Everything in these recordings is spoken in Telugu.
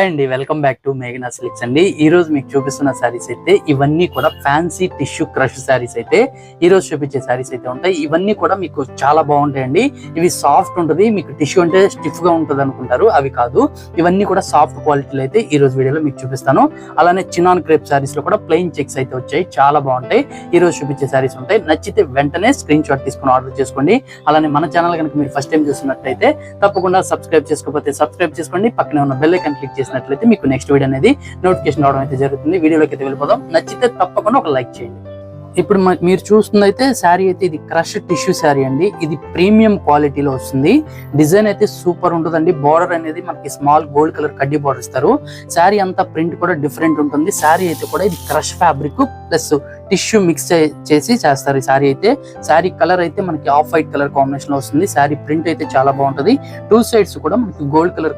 హాయ్ అండి వెల్కమ్ బ్యాక్ టు మేఘనా సిలిక్స్ అండి. ఈ రోజు మీకు చూపిస్తున్న శారీస్ అయితే ఇవన్నీ కూడా ఫ్యాన్సీ టిష్యూ క్రష్ శారీస్ అయితే ఈ రోజు చూపించే శారీస్ అయితే ఉంటాయి. ఇవన్నీ కూడా మీకు చాలా బాగుంటాయండి. ఇవి సాఫ్ట్ ఉంటుంది మీకు టిష్యూ అంటే స్టిఫ్గా ఉంటుంది అనుకుంటారు అవి కాదు. ఇవన్నీ కూడా సాఫ్ట్ క్వాలిటీలో అయితే ఈ రోజు వీడియోలో మీకు చూపిస్తాను. అలానే చినాన్ క్రేప్ శారీస్లో కూడా ప్లెయిన్ చెక్స్ అయితే వచ్చాయి చాలా బాగుంటాయి. ఈ రోజు చూపించే శారీస్ ఉంటాయి. నచ్చితే వెంటనే స్క్రీన్ షాట్ తీసుకుని ఆర్డర్ చేసుకోండి. అలానే మన ఛానల్ కనుక మీరు ఫస్ట్ టైం చూసినట్టయితే తప్పకుండా సబ్స్క్రైబ్ చేసుకోకపోతే సబ్స్క్రైబ్ చేసుకోండి. పక్కనే ఉన్న బెల్ ఐకాన్ క్లిక్ చేసినట్లయితే మీకు నెక్స్ట్ వీడియో అనేది నోటిఫికేషన్ రావడం అయితే జరుగుతుంది. వీడియోలోకి అయితే వెళ్ళిపోదాం. నచ్చితే తప్పకుండా ఒక లైక్ చేయండి. ఇప్పుడు మీరు చూస్తుంది అయితే శారీ అయితే ఇది క్రష్ టిష్యూ శారీ అండి. ఇది ప్రీమియం క్వాలిటీలో వస్తుంది. డిజైన్ అయితే సూపర్ ఉంటుందండి. బార్డర్ అనేది మనకి స్మాల్ గోల్డ్ కలర్ కడ్డీ బార్డర్ ఇస్తారు. శారీ అంతా ప్రింట్ కూడా డిఫరెంట్ ఉంటుంది. శారీ అయితే కూడా ఇది crush fabric plus tissue mix చేసి చేస్తారు ఈ శారీ అయితే. శారీ కలర్ అయితే మనకి ఆఫ్ వైట్ కలర్ కాంబినేషన్లో వస్తుంది. శారీ ప్రింట్ అయితే చాలా బాగుంటది. టూ సైడ్స్ కూడా మనకి గోల్డ్ కలర్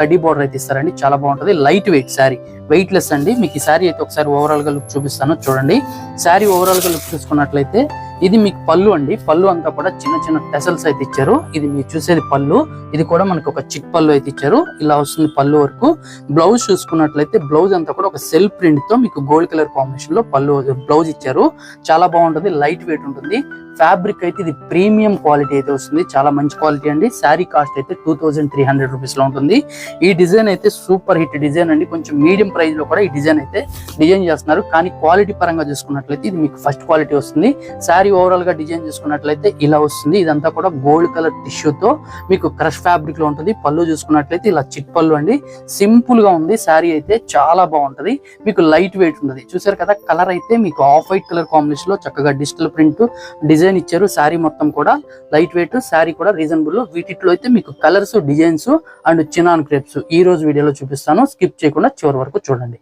కడ్డీ బార్డర్ అయితే ఇస్తారండి. చాలా బాగుంటది. Light weight sari. Weight less అండి. మీకు ఈ శారీ అయితే ఒకసారి ఓవరాల్గా లుక్ చూపిస్తాను. చూడండి. శారీ ఓవరాల్గా లుక్ చూసుకున్నట్లయితే ఇది మీకు పళ్ళు అండి. పళ్ళు అంతా కూడా చిన్న చిన్న టెసల్స్ అయితే ఇచ్చారు. ఇది మీరు చూసేది పళ్ళు. ఇది కూడా మనకు ఒక చిక్ పళ్ళు అయితే ఇచ్చారు. ఇలా వస్తుంది పళ్ళు వరకు. బ్లౌజ్ చూసుకున్నట్లయితే బ్లౌజ్ అంతా కూడా ఒక సెల్ ప్రింట్తో మీకు గోల్డ్ కలర్ కాంబినేషన్లో పళ్ళు బ్లౌజ్ ఇచ్చారు. చాలా బాగుంటుంది. లైట్ వెయిట్ ఉంటుంది. ఫ్యాబ్రిక్ అయితే ఇది ప్రీమియం క్వాలిటీ అయితే వస్తుంది. చాలా మంచి క్వాలిటీ అండి. శారీ కాస్ట్ అయితే టూ థౌసండ్ త్రీ హండ్రెడ్ రూపీస్లో ఉంటుంది. ఈ డిజైన్ అయితే సూపర్ హిట్ డిజైన్ అండి. కొంచెం మీడియం ప్రైస్లో కూడా ఈ డిజైన్ అయితే డిజైన్ చేస్తున్నారు. కానీ క్వాలిటీ పరంగా చూసుకున్నట్లయితే ఇది మీకు ఫస్ట్ క్వాలిటీ వస్తుంది. శారీ ఓవరాల్గా డిజైన్ చూసుకున్నట్లయితే ఇలా వస్తుంది. ఇదంతా కూడా గోల్డ్ కలర్ టిష్యూతో మీకు క్రష్ ఫ్యాబ్రిక్లో ఉంటుంది. పళ్ళు చూసుకున్నట్లయితే ఇలా చిట్ పళ్ళు అండి. సింపుల్గా ఉంది. శారీ అయితే చాలా బాగుంటది. మీకు లైట్ వెయిట్ ఉంటుంది చూసారు కదా కలర్ అయితే మీకు ఆఫ్ వైట్ కలర్ కాంబినేషన్లో చక్కగా డిజిటల్ ప్రింట్ డిజైన్ డిజైన్ ఇచ్చారు శారీ మొత్తం కూడా లైట్ వెయిట్ శారీ కూడా రీజనబుల్. వీటిలో అయితే మీకు colours designs and chinon crepes ఈ రోజు వీడియోలో చూపిస్తాను. స్కిప్ చేయకుండా చివరి వరకు చూడండి.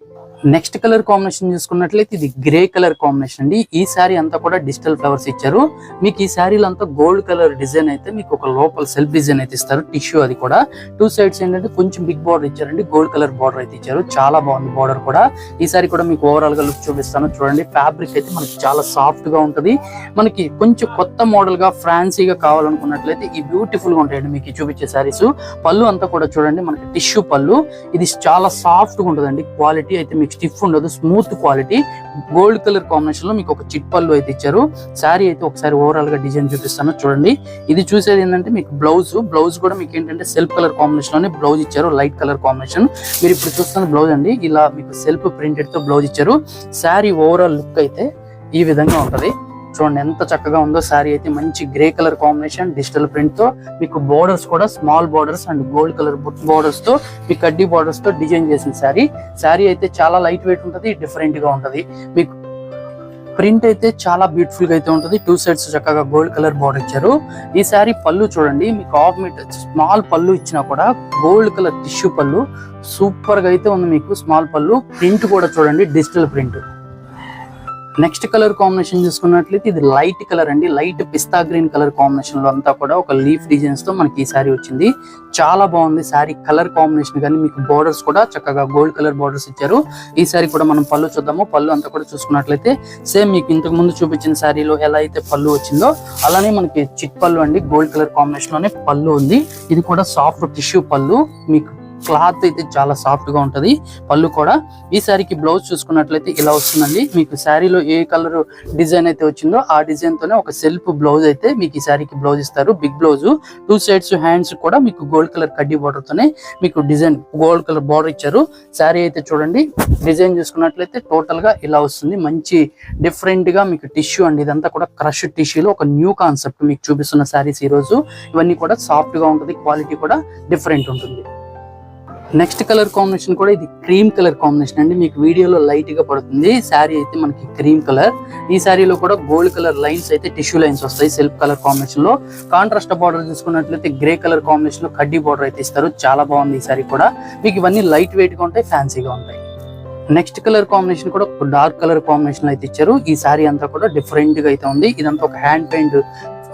నెక్స్ట్ కలర్ కాంబినేషన్ చూసుకున్నట్లయితే ఇది గ్రే కలర్ కాంబినేషన్ అండి. ఈ శారీ అంతా కూడా డిజిటల్ ఫ్లవర్స్ ఇచ్చారు. మీకు ఈ శారీలో అంతా గోల్డ్ కలర్ డిజైన్ అయితే మీకు ఒక లోపల సెల్ఫ్ డిజైన్ అయితే ఇస్తారు. టిష్యూ అది కూడా. టూ సైడ్స్ ఏంటంటే కొంచెం బిగ్ బార్డర్ ఇచ్చారండి. గోల్డ్ కలర్ బార్డర్ అయితే ఇచ్చారు. చాలా బాగుంది బార్డర్ కూడా. ఈ సారీ కూడా మీకు ఓవరాల్గా లుక్ చూపిస్తాను. చూడండి ఫ్యాబ్రిక్ అయితే మనకి చాలా సాఫ్ట్గా ఉంటది. మనకి కొంచెం కొత్త మోడల్గా ఫ్రాన్సీగా కావాలనుకున్నట్లయితే ఈ బ్యూటిఫుల్గా ఉంటాయండి మీకు చూపించే శారీస్ పళ్ళు అంతా కూడా చూడండి మనకి టిష్యూ పళ్ళు. ఇది చాలా సాఫ్ట్గా ఉంటుందండి. క్వాలిటీ అయితే మీకు స్టిఫ్ ఉండదు స్మూత్ క్వాలిటీ. గోల్డ్ కలర్ కాంబినేషన్లో మీకు ఒక చిట్ పళ్ళు అయితే ఇచ్చారు. శారీ అయితే ఒకసారి ఓవరాల్గా డిజైన్ చూపిస్తాను చూడండి. ఇది చూసేది ఏంటంటే మీకు బ్లౌజ్. బ్లౌజ్ కూడా మీకు ఏంటంటే సెల్ఫ్ కలర్ కాంబినేషన్లోనే బ్లౌజ్ ఇచ్చారు లైట్ కలర్ కాంబినేషన్. మీరు ఇప్పుడు చూస్తున్న బ్లౌజ్ అండి ఇలా మీకు సెల్ఫ్ ప్రింటెడ్తో బ్లౌజ్ ఇచ్చారు. శారీ ఓవరాల్ లుక్ అయితే ఈ విధంగా ఉంటది. చూడండి ఎంత చక్కగా ఉందో శారీ అయితే మంచి గ్రే కలర్ కాంబినేషన్ డిజిటల్ ప్రింట్తో. మీకు బోర్డర్స్ కూడా small borders and gold colour బోర్డర్స్తో మీ కడ్డీ బోర్డర్స్తో డిజైన్ చేసిన శారీ. శారీ అయితే చాలా లైట్ వెయిట్ ఉంటుంది డిఫరెంట్గా ఉంటది. మీకు ప్రింట్ అయితే చాలా బ్యూటిఫుల్గా అయితే ఉంటుంది. టూ సైడ్స్ చక్కగా గోల్డ్ కలర్ బోర్డర్ ఇచ్చారు. ఈ శారీ పళ్ళు చూడండి మీకు హాఫ్ మీటర్ స్మాల్ పళ్ళు ఇచ్చినా కూడా గోల్డ్ కలర్ టిష్యూ పళ్ళు. సూపర్గా అయితే ఉంది మీకు స్మాల్ పళ్ళు. ప్రింట్ కూడా చూడండి digital print next colour combination చూసుకున్నట్లయితే ఇది లైట్ కలర్ అండి. లైట్ పిస్తా గ్రీన్ కలర్ కాంబినేషన్లో అంతా కూడా ఒక లీఫ్ డిజైన్స్తో మనకి ఈ శారీ వచ్చింది. చాలా బాగుంది. శారీ కలర్ కాంబినేషన్ కానీ మీకు బోర్డర్స్ కూడా చక్కగా గోల్డ్ కలర్ బోర్డర్స్ ఇచ్చారు. ఈ శారీ కూడా మనం పళ్ళు చూద్దాము. పళ్ళు అంతా కూడా చూసుకున్నట్లయితే సేమ్ మీకు ఇంతకు ముందు చూపించిన శారీలో ఎలా అయితే పళ్ళు వచ్చిందో అలానే మనకి చిట్ పళ్ళు అండి. గోల్డ్ కలర్ కాంబినేషన్లోనే పళ్ళు ఉంది. ఇది కూడా సాఫ్ట్ టిష్యూ పళ్ళు. మీకు క్లాత్ అయితే చాలా సాఫ్ట్గా ఉంటది. పళ్ళు కూడా. ఈ శారీకి బ్లౌజ్ చూసుకున్నట్లయితే ఇలా వస్తుందండి. మీకు శారీలో ఏ కలర్ డిజైన్ అయితే వచ్చిందో ఆ డిజైన్ తోనే ఒక సెల్ఫ్ బ్లౌజ్ అయితే మీకు ఈ శారీకి బ్లౌజ్ ఇస్తారు. Big blouse two sides hands కూడా మీకు గోల్డ్ కలర్ కడ్డీ బార్డర్ తోనే మీకు డిజైన్ గోల్డ్ కలర్ బార్డర్ ఇచ్చారు. శారీ అయితే చూడండి. డిజైన్ చూసుకున్నట్లయితే టోటల్గా ఇలా వస్తుంది. మంచి డిఫరెంట్గా మీకు టిష్యూ అండి. ఇదంతా కూడా క్రష్ టిష్యూలో ఒక న్యూ కాన్సెప్ట్ మీకు చూపిస్తున్న శారీస్ ఈ రోజు ఇవన్నీ కూడా సాఫ్ట్గా ఉంటుంది. క్వాలిటీ కూడా డిఫరెంట్ ఉంటుంది. నెక్స్ట్ కలర్ కాంబినేషన్ కూడా ఇది క్రీమ్ కలర్ కాంబినేషన్ అండి. మీకు వీడియోలో లైట్గా పడుతుంది. శారీ అయితే మనకి క్రీమ్ కలర్ ఈ శారీలో కూడా గోల్డ్ కలర్ లైన్స్ అయితే టిష్యూ లైన్స్ వస్తాయి సెల్ఫ్ కలర్ కాంబినేషన్లో. కాంట్రాస్ట్ బార్డర్ చూసుకున్నట్లయితే గ్రే కలర్ కాంబినేషన్లో కడ్డీ బార్డర్ అయితే ఇస్తారు. చాలా బాగుంది ఈ శారీ కూడా. మీకు ఇవన్నీ లైట్ వెయిట్గా ఉంటాయి ఫ్యాన్సీగా ఉంటాయి. నెక్స్ట్ కలర్ కాంబినేషన్ కూడా డార్క్ కలర్ కాంబినేషన్ అయితే ఇచ్చారు. ఈ శారీ అంతా కూడా డిఫరెంట్గా అయితే ఉంది. ఇదంతా ఒక హ్యాండ్ పెయింట్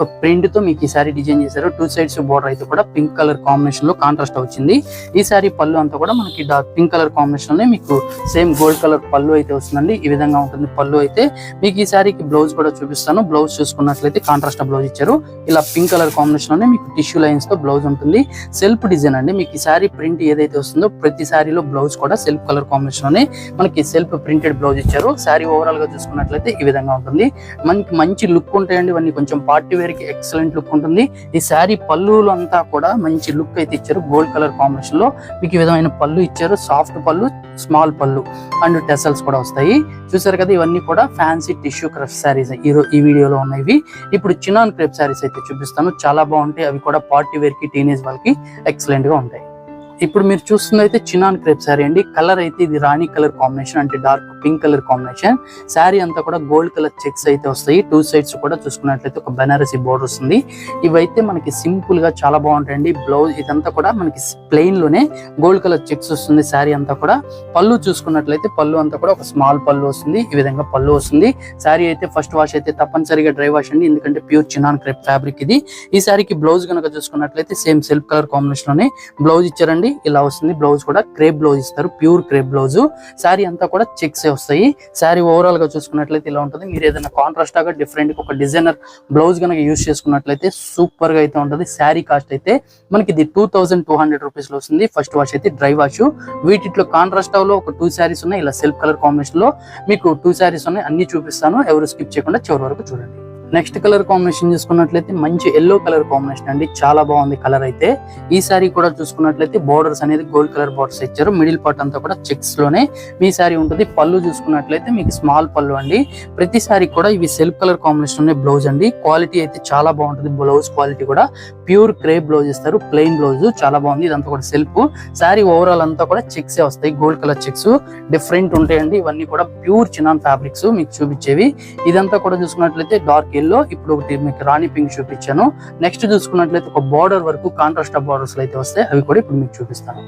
ప్రింట్తో మీకు ఈ సారీ డిజైన్ చేశారు. టూ సైడ్స్ బోర్డర్ అయితే కూడా పింక్ కలర్ కాంబినేషన్లో కాంట్రాస్ట్ వచ్చింది. ఈ సారీ పళ్ళు అంతా కూడా మనకి డార్క్ పింక్ కలర్ కాంబినేషన్ మీకు సేమ్ గోల్డ్ కలర్ పళ్ళు అయితే వస్తుందండి. ఈ విధంగా ఉంటుంది పళ్ళు అయితే. మీకు ఈ సారీకి బ్లౌజ్ కూడా చూపిస్తాను. బ్లౌజ్ చూసుకున్నట్లయితే కాంట్రాస్ట్ బ్లౌజ్ ఇచ్చారు. ఇలా పింక్ కలర్ కాంబినేషన్లోనే మీకు టిష్యూ లైన్స్తో బ్లౌజ్ ఉంటుంది. సెల్ఫ్ డిజైన్ అండి. మీకు ఈ సారీ ప్రింట్ ఏదైతే వస్తుందో ప్రతి సారీలో బ్లౌజ్ కూడా సెల్ఫ్ కలర్ కాంబినేషన్లోనే మనకి సెల్ఫ్ ప్రింటెడ్ బ్లౌజ్ ఇచ్చారు. సారీ ఓవరాల్గా చూసుకున్నట్లయితే ఈ విధంగా ఉంటుంది. మనకి మంచి లుక్ ఉంటాయండి. ఇవన్నీ కొంచెం పార్టీ వేర్ కి ఎక్సలెంట్ లుక్ ఉంటుంది. ఈ శారీ పళ్ళులు అంతా కూడా మంచి లుక్ అయితే ఇచ్చారు. గోల్డ్ కలర్ కాంబినేషన్లో మీకు ఈ విధమైన పళ్ళు ఇచ్చారు. సాఫ్ట్ పళ్ళు స్మాల్ పళ్ళు అండ్ టెసల్స్ కూడా వస్తాయి. చూసారు కదా ఇవన్నీ కూడా ఫ్యాన్సీ టిష్యూ క్రష్ శారీస్ ఈ ఈ వీడియోలో ఉన్నవి. ఇప్పుడు చినాన్ క్రేప్ శారీస్ అయితే చూపిస్తాను. చాలా బాగుంటాయి. అవి కూడా పార్టీ వేర్కి టీనేజ్ వాళ్ళకి ఎక్సలెంట్గా ఉంటాయి. ఇప్పుడు మీరు చూస్తుంది అయితే చినాన్ క్రేప్ శారీ అండి. కలర్ అయితే ఇది రాణి కలర్ కాంబినేషన్ అంటే dark pink colour combination. Sari అంతా కూడా గోల్డ్ కలర్ చెక్స్ అయితే వస్తాయి. టూ సైడ్స్ కూడా చూసుకున్నట్లయితే ఒక బెనారసీ బోర్డర్ వస్తుంది. ఇవైతే మనకి సింపుల్గా చాలా బాగుంటాయండి. బ్లౌజ్ ఇదంతా కూడా మనకి ప్లెయిన్లోనే గోల్డ్ కలర్ చెక్స్ వస్తుంది శారీ అంతా కూడా. పళ్ళు చూసుకున్నట్లయితే పళ్ళు అంతా కూడా ఒక స్మాల్ పళ్ళు వస్తుంది. ఈ విధంగా పళ్ళు వస్తుంది. శారీ అయితే ఫస్ట్ వాష్ అయితే తప్పనిసరిగా డ్రై వాష్ అండి. ఎందుకంటే ప్యూర్ చినాన్ క్రేప్ ఫ్యాబ్రిక్ ఇది. ఈ శారీకి బ్లౌజ్ కనుక చూసుకున్నట్లయితే సేమ్ సెల్ఫ్ కలర్ కాంబినేషన్లోనే బ్లౌజ్ ఇచ్చారండి. ఇలా వస్తుంది. బ్లౌజ్ కూడా క్రేప్ బ్లౌజ్ ఇస్తారు. Pure crepe blouse. శారీ అంతా కూడా చెక్స్ వస్తాయి. శారీ ఓవరాల్గా చూసుకున్నట్లయితే ఇలా ఉంటుంది. మీరు ఏదైనా కాంట్రాస్ట్గా డిఫరెంట్ ఒక డిజైనర్ బ్లౌజ్ కనుక యూస్ చేసుకున్నట్లయితే సూపర్గా అయితే ఉంటుంది. శారీ కాస్ట్ అయితే మనకి ఇది టూ థౌసండ్ టూ హండ్రెడ్ రూపీస్లో వస్తుంది. ఫస్ట్ వాష్ అయితే డ్రై వాష్ వీటిలో కాంట్రాస్ట్లో ఒక టూ శారీస్ ఉన్నాయి. ఇలా సెల్ఫ్ కలర్ కాంబినేషన్లో మీకు టూ శారీస్ ఉన్నాయి. అన్ని చూపిస్తాను. ఎవరు స్కిప్ చేయకుండా చివరి వరకు చూడండి. నెక్స్ట్ కలర్ కాంబినేషన్ చూసుకున్నట్లయితే మంచి ఎల్లో కలర్ కాంబినేషన్ అండి. చాలా బాగుంది కలర్ అయితే. ఈ సారీ కూడా చూసుకున్నట్లయితే బోర్డర్స్ అనేది గోల్డ్ కలర్ బోర్డర్స్ ఇచ్చారు. మిడిల్ పార్ట్ అంతా కూడా చెక్స్లోనే మీ సారీ ఉంటుంది. పళ్ళు చూసుకున్నట్లయితే మీకు స్మాల్ పళ్ళు అండి. ప్రతి సారీ కూడా ఇవి సెల్ఫ్ కలర్ కాంబినేషన్ ఉన్నాయి బ్లౌజ్ అండి. క్వాలిటీ అయితే చాలా బాగుంటుంది. బ్లౌజ్ క్వాలిటీ కూడా ప్యూర్ క్రేప్ బ్లౌజ్ ఇస్తారు ప్లెయిన్ బ్లౌజ్ చాలా బాగుంది. ఇదంతా కూడా సెల్ఫ్. సారీ ఓవరాల్ అంతా కూడా చెక్స్ వస్తాయి గోల్డ్ కలర్ చెక్స్. డిఫరెంట్ ఉంటాయండి. ఇవన్నీ కూడా ప్యూర్ చినాన్ ఫ్యాబ్రిక్స్ మీకు చూపించేవి. ఇదంతా కూడా చూసుకున్నట్లయితే డార్క్ ఎల్లో. ఇప్పుడు ఒకటి మీకు రాణి పింక్ చూపించాను. నెక్స్ట్ చూసుకున్నట్లయితే ఒక బార్డర్ వరకు కాంట్రాస్ట్ బార్డర్స్ అయితే వస్తాయి. అవి కూడా ఇప్పుడు మీకు చూపిస్తాను.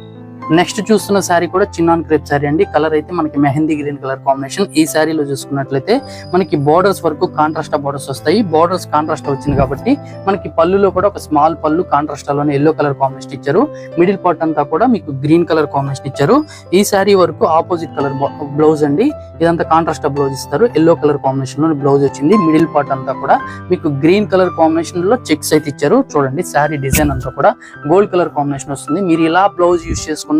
నెక్స్ట్ చూస్తున్న శారీ కూడా చిన్నాన్ క్రేప్ శారీ అండి. కలర్ అయితే మనకి మెహందీ గ్రీన్ కలర్ కాంబినేషన్. ఈ శారీలో చూసుకున్నట్లయితే మనకి బోర్డర్స్ వరకు కాంట్రాస్ట్ బార్డర్స్ వస్తాయి. బార్డర్స్ కాంట్రాస్ట్ వచ్చింది కాబట్టి మనకి పళ్ళులో కూడా ఒక స్మాల్ పళ్ళు కాంట్రాస్ట్లోనే ఎల్లో కలర్ కాంబినేషన్ ఇచ్చారు. మిడిల్ పార్ట్ అంతా కూడా మీకు గ్రీన్ కలర్ కాంబినేషన్ ఇచ్చారు. ఈ శారీ వరకు ఆపోజిట్ కలర్ బ్లౌజ్ అండి. ఇదంతా కాంట్రాస్ట్ బ్లౌజ్ ఇస్తారు. ఎల్లో కలర్ కాంబినేషన్లో బ్లౌజ్ వచ్చింది. మిడిల్ పార్ట్ అంతా కూడా మీకు గ్రీన్ కలర్ కాంబినేషన్లో చెక్స్ అయితే ఇచ్చారు. చూడండి శారీ డిజైన్ అంతా కూడా గోల్డ్ కలర్ కాంబినేషన్ వస్తుంది. మీరు ఇలా బ్లౌజ్ యూస్ చేసుకున్న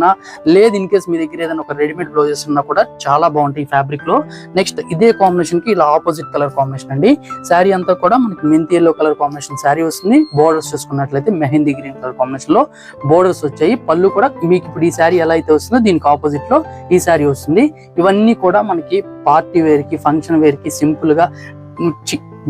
లేదు ఇన్ కేస్ మీ దగ్గర ఏదైనా ఒక రెడీమేడ్ బ్లౌజెస్ ఉన్నా కూడా చాలా బాగుంటాయి ఫ్యాబ్రిక్లో. నెక్స్ట్ ఇదే కాంబినేషన్కి ఇలా ఆపోజిట్ కలర్ కాంబినేషన్ అండి. శారీ అంతా కూడా మనకి మెంతి ఎల్లో కలర్ కాంబినేషన్ శారీ వస్తుంది. బోర్డర్స్ చూసుకున్నట్లయితే మెహందీ గ్రీన్ కలర్ కాంబినేషన్లో బోర్డర్స్ వచ్చాయి. పళ్ళు కూడా మీకు ఇప్పుడు ఈ శారీ ఎలా అయితే వస్తుందో దీనికి ఆపోజిట్లో ఈ శారీ వస్తుంది. ఇవన్నీ కూడా మనకి పార్టీ వేర్కి ఫంక్షన్ వేర్కి సింపుల్గా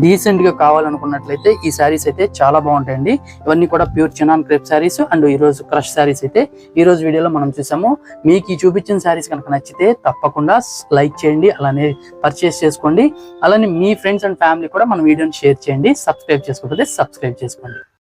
డీసెంట్గా కావాలనుకున్నట్లయితే ఈ శారీస్ అయితే చాలా బాగుంటాయండి. ఇవన్నీ కూడా pure chinon crepe sarees and ఈరోజు క్రష్ శారీస్ అయితే ఈ రోజు వీడియోలో మనం చూసాము. మీకు ఈ చూపించిన శారీస్ కనుక నచ్చితే తప్పకుండా లైక్ చేయండి అలానే పర్చేస్ చేసుకోండి. అలానే మీ ఫ్రెండ్స్ అండ్ ఫ్యామిలీ కూడా మన వీడియోని షేర్ చేయండి. సబ్స్క్రైబ్ చేసుకోకపోతే సబ్స్క్రైబ్ చేసుకోండి.